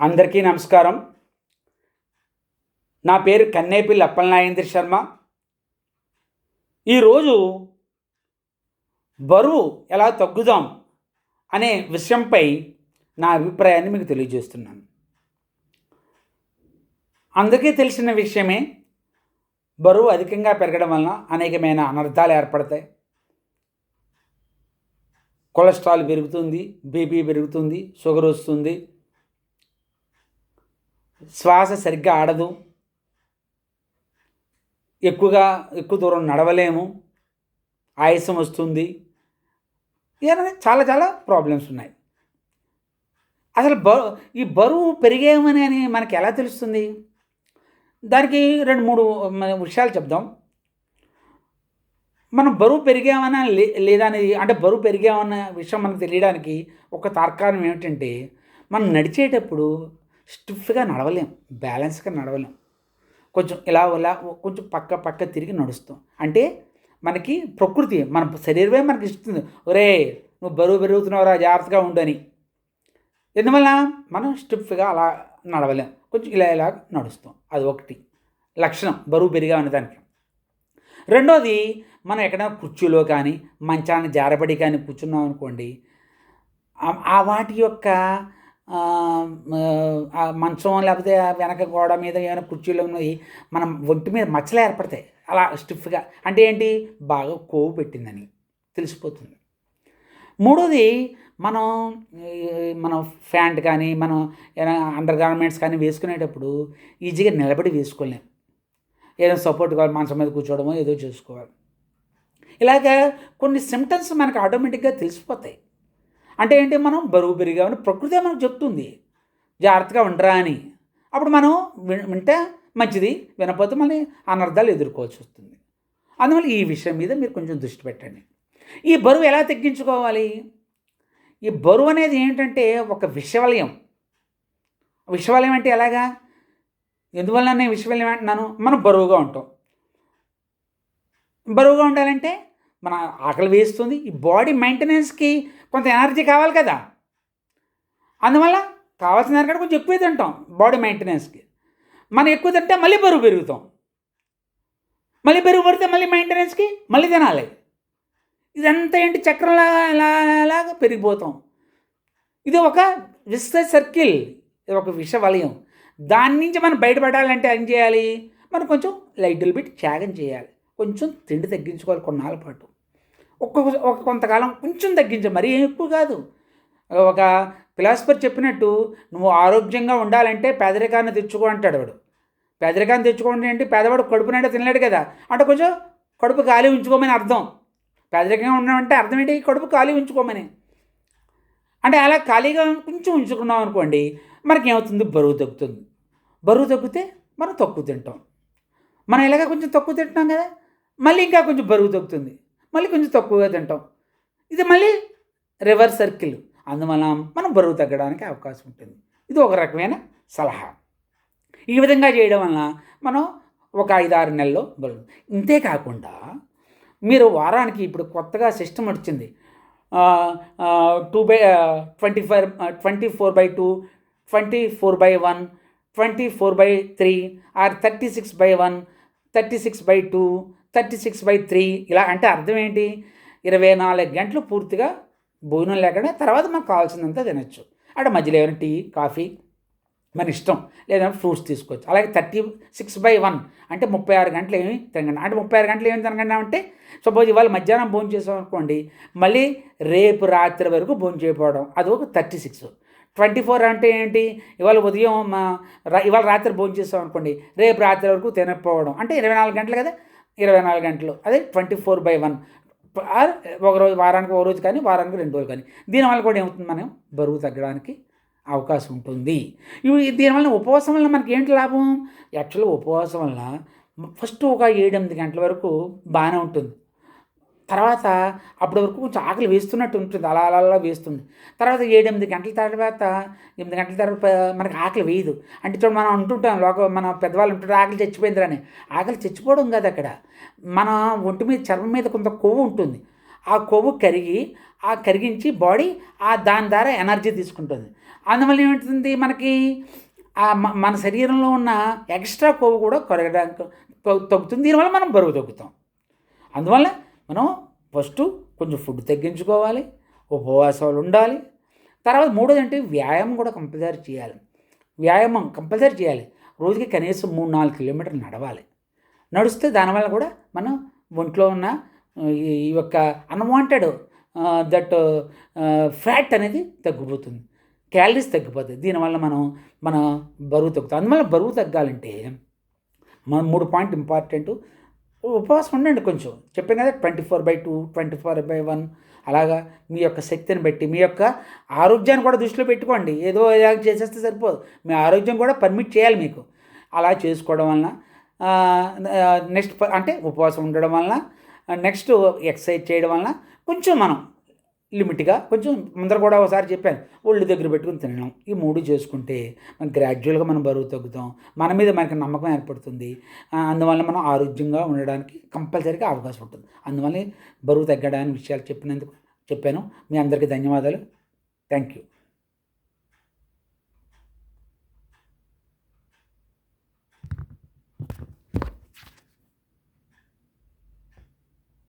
అందరికీ నమస్కారం. నా పేరు కన్నేపల్లి అప్పలనాయేంద్ర శర్మ. ఈరోజు బరువు ఎలా తగ్గుదాం అనే విషయంపై నా అభిప్రాయాన్ని మీకు తెలియజేస్తున్నాను. అందరికీ తెలిసిన విషయమే బరువు అధికంగా పెరగడం వలన అనేకమైన అనర్థాలు ఏర్పడతాయి. కొలెస్ట్రాల్ పెరుగుతుంది బీపీ పెరుగుతుంది షుగర్ వస్తుంది శ్వాస సరిగ్గా ఆడదు. ఎక్కువగా ఎక్కువ దూరం నడవలేము. ఆయాసం వస్తుంది. ఇవన్నీ చాలా చాలా ప్రాబ్లమ్స్ ఉన్నాయి. అసలు బ ఈ బరువు పెరిగేమని అని మనకి ఎలా తెలుస్తుంది? దానికి రెండు మూడు విషయాలు చెప్దాం. మనం బరువు పెరిగామని లే లేదా అనేది అంటే బరువు పెరిగామన్న విషయం మనకు తెలియడానికి ఒక తార్కాణం ఏమిటంటే మనం నడిచేటప్పుడు స్టిఫ్గా నడవలేం బ్యాలెన్స్గా నడవలేం. కొంచెం ఇలా ఇలా కొంచెం పక్క పక్క తిరిగి నడుస్తాం. అంటే మనకి ప్రకృతి మన శరీరమే మనకి ఇస్తుంది. ఒరే నువ్వు బరువు పెరుగుతున్నావురా జాగ్రత్తగా ఉండని. ఎందువల్ల మనం స్టిఫ్గా అలా నడవలేం. కొంచెం ఇలా ఇలా నడుస్తాం. అది ఒకటి. లక్షణం బరువు పెరిగా దానికి. రెండోది మనం ఎక్కడైనా కుర్చీలో కానీ మంచాన్ని జారబడి కానీ కూర్చున్నాం అనుకోండి ఆ- వాటి యొక్క మంచం లేకపోతే వెనక గోడ మీద ఏమైనా కుర్చీలో ఉన్నాయి మనం ఒంటి మీద మచ్చలు ఏర్పడతాయి. అలా స్టిఫ్గా అంటే ఏంటి? బాగా కోవు పెట్టిందని తెలిసిపోతుంది. మూడోది మనం మన మనం ప్యాంట్ కానీ మనం ఏదైనా అండర్ గార్మెంట్స్ కానీ వేసుకునేటప్పుడు ఈజీగా నిలబడి వేసుకోలేం. ఏదైనా సపోర్ట్ కావాలి మంచం మీద కూర్చోవడమో ఏదో చేసుకోవాలి. ఇలాగ కొన్ని సిమ్టమ్స్ మనకు ఆటోమేటిక్గా తెలిసిపోతాయి. అంటే ఏంటి మనం బరువు పెరిగామని ప్రకృతి మనకు చెప్తుంది. జాగ్రత్తగా ఉండరా అని. అప్పుడు మనం వింటే మంచిది వినపోతే మళ్ళీ అనర్థాలు ఎదుర్కోవాల్సి వస్తుంది. అందువల్ల ఈ విషయం మీద మీరు కొంచెం దృష్టి పెట్టండి. ఈ బరువు ఎలా తగ్గించుకోవాలి? ఈ బరువు అనేది ఏంటంటే ఒక విషవలయం. విషవలయం అంటే ఎలాగా? ఎందువల్ల నేను విషవలయం అంటున్నాను? మనం బరువుగా ఉంటాం. బరువుగా ఉండాలంటే మన ఆకలి వేస్తుంది. ఈ బాడీ మెయింటెనెన్స్కి కొంత ఎనర్జీ కావాలి కదా. అందువల్ల కావాల్సిన దానికంటే కొంచెం ఎక్కువ తింటాం బాడీ మెయింటెనెన్స్కి. మనం ఎక్కువ తింటే మళ్ళీ బరువు పెరుగుతాం. మళ్ళీ బరువు పడితే మళ్ళీ మెయింటెనెన్స్కి మళ్ళీ తినాలి. ఇదంతా ఏంటి చక్రంలాగా పెరిగిపోతాం. ఇది ఒక విశ్వ సర్కిల్ ఇది ఒక విష వలయం. దాని నుంచి మనం బయటపడాలంటే ఏం చేయాలి? మనం కొంచెం లైట్లు బిట్ త్యాగం చేయాలి. కొంచెం తిండి తగ్గించుకోవాలి కొన్నాళ్ళ పాటు. ఒక్కొక్క ఒక కొంతకాలం కొంచెం తగ్గించు మరీ ఏం ఎక్కువ కాదు. ఒక ఫిలాసఫర్ చెప్పినట్టు నువ్వు ఆరోగ్యంగా ఉండాలంటే పేదరికాన్ని తెచ్చుకో అంటాడు వాడు. పేదరికాన్ని తెచ్చుకోండి అంటే పేదవాడు కడుపు నిండా తినలేడు కదా. అంటే కొంచెం కడుపు ఖాళీ ఉంచుకోమని అర్థం. పేదరికంగా ఉన్నామంటే అర్థం ఏంటి? కడుపు ఖాళీ ఉంచుకోమని. అంటే అలా ఖాళీగా కొంచెం ఉంచుకున్నాం అనుకోండి మనకి ఏమవుతుంది బరువు తగ్గుతుంది. బరువు తగ్గితే మనం తక్కువ తింటాం. మనం ఇలాగ కొంచెం తక్కువ తింటున్నాం కదా? మళ్ళీ ఇంకా కొంచెం బరువు తగ్గుతుంది. మళ్ళీ కొంచెం తక్కువగా తింటాం. ఇది మళ్ళీ రివర్స్ సర్కిల్. అందువల్ల మనం బరువు తగ్గడానికి అవకాశం ఉంటుంది. ఇది ఒక రకమైన సలహా. ఈ విధంగా చేయడం వలన మనం ఒక ఐదారు నెలల్లో బరువు. ఇంతే కాకుండా మీరు వారానికి ఇప్పుడు కొత్తగా సిస్టమ్ వచ్చింది. Two by twenty five twenty four by two twenty four by one twenty four by three or thirty six by one thirty six by two thirty six by three. ఇలా అంటే అర్థం ఏంటి? ఇరవై నాలుగు గంటలు పూర్తిగా భోజనం లేకుండా తర్వాత మనకు కావాల్సినంత తినచ్చు. అక్కడ మధ్యలో ఏమైనా టీ కాఫీ మన ఇష్టం లేదంటే ఫ్రూట్స్ తీసుకోవచ్చు. అలాగే థర్టీ సిక్స్ బై వన్ అంటే ముప్పై ఆరు గంటలు ఏమి తినకండి. అంటే ముప్పై ఆరు గంటలు ఏమి తినకండి అంటే సపోజ్ ఇవాళ మధ్యాహ్నం భోజనం చేసాం అనుకోండి మళ్ళీ రేపు రాత్రి వరకు భోజనం చేయకపోవడం అది ఒక థర్టీ సిక్స్. ట్వంటీ ఫోర్ అంటే ఏంటి? ఇవాళ ఉదయం మా రా- ఇవాళ రాత్రి భోజనం చేసాం అనుకోండి రేపు రాత్రి వరకు తినకపోవడం. అంటే ఇరవై నాలుగు గంటలు కదా? ఇరవై నాలుగు గంటలు. అదే ట్వంటీ ఫోర్ బై వన్. ఒక రోజు వారానికి ఒక రోజు కానీ వారానికి రెండు రోజులు కానీ. దీనివల్ల కూడా ఏమవుతుంది మనం? బరువు తగ్గడానికి అవకాశం ఉంటుంది. ఇవి దీనివల్ల ఉపవాసం వల్ల మనకి ఏంటి లాభం? యాక్చువల్గా ఉపవాసం వల్ల ఫస్ట్ ఒక ఏడెనిమిది గంటల వరకు బాగానే ఉంటుంది. తర్వాత అప్పటి వరకు కొంచెం ఆకలి వేస్తున్నట్టు ఉంటుంది. అలా అలా అలా వేస్తుంది. తర్వాత ఏడెనిమిది గంటల తర్వాత ఎనిమిది గంటల తర్వాత మనకు మనకి ఆకలి వేయదు. అంటే చూడ మనం అంటుంటాం లోక మన పెద్దవాళ్ళు ఉంటుంటారు ఆకలి చచ్చిపోయిందిరని. ఆకలి చచ్చిపోవడం కాదు అక్కడ. మన ఒంటి మీద చర్మం మీద కొంత కొవ్వు ఉంటుంది. ఆ కొవ్వు కరిగి ఆ కరిగించి బాడీ ఆ దాని ద్వారా ఎనర్జీ తీసుకుంటుంది. అందువల్ల ఏమిటి మనకి మన శరీరంలో ఉన్న ఎక్స్ట్రా కొవ్వు కూడా కొరగడానికి తగ్గుతుంది. దీనివల్ల మనం బరువు తగ్గుతాం. అందువల్ల మనం ఫస్ట్ కొంచెం ఫుడ్ తగ్గించుకోవాలి ఉపవాసాలు ఉండాలి. తర్వాత మూడోది అంటే వ్యాయామం కూడా కంపల్సరీ చేయాలి. వ్యాయామం కంపల్సరీ చేయాలి. రోజుకి కనీసం మూడు నాలుగు కిలోమీటర్లు నడవాలి. నడిస్తే దానివల్ల కూడా మనం ఒంట్లో ఉన్న ఈ యొక్క అన్వాంటెడ్ దట్ ఫ్యాట్ అనేది తగ్గిపోతుంది. క్యాలరీస్ తగ్గిపోతుంది దీనివల్ల మనం మన బరువు తగ్గుతాం అందువల్ల బరువు తగ్గాలంటే మన మూడు పాయింట్ ఇంపార్టెంట్ ఉపవాసం ఉండండి కొంచెం. చెప్పాను కదా twenty four by two twenty four by one అలాగా మీ యొక్క శక్తిని బట్టి మీ యొక్క ఆరోగ్యాన్ని కూడా దృష్టిలో పెట్టుకోండి. ఏదో ఇలాగ చేసేస్తే సరిపోదు. మీ ఆరోగ్యం కూడా పర్మిట్ చేయాలి మీకు. అలా చేసుకోవడం వలన నెక్స్ట్ అంటే ఉపవాసం ఉండడం వలన నెక్స్ట్ ఎక్సర్సైజ్ చేయడం వలన కొంచెం మనం లిమిట్గా కొంచెం ముందర కూడా ఒకసారి చెప్పాను. ఒళ్ళు దగ్గర పెట్టుకుని తినడం. ఈ మూడు చేసుకుంటే మనం గ్రాడ్యువల్గా మనం బరువు తగ్గుతాం. మన మీద మనకి నమ్మకం ఏర్పడుతుంది. అందువల్ల మనం ఆరోగ్యంగా ఉండడానికి కంపల్సరీగా అవకాశం ఉంటుంది. అందువల్ల బరువు తగ్గడానికి విషయాలు చెప్పినందుకు చెప్పాను. మీ అందరికీ ధన్యవాదాలు. Thank you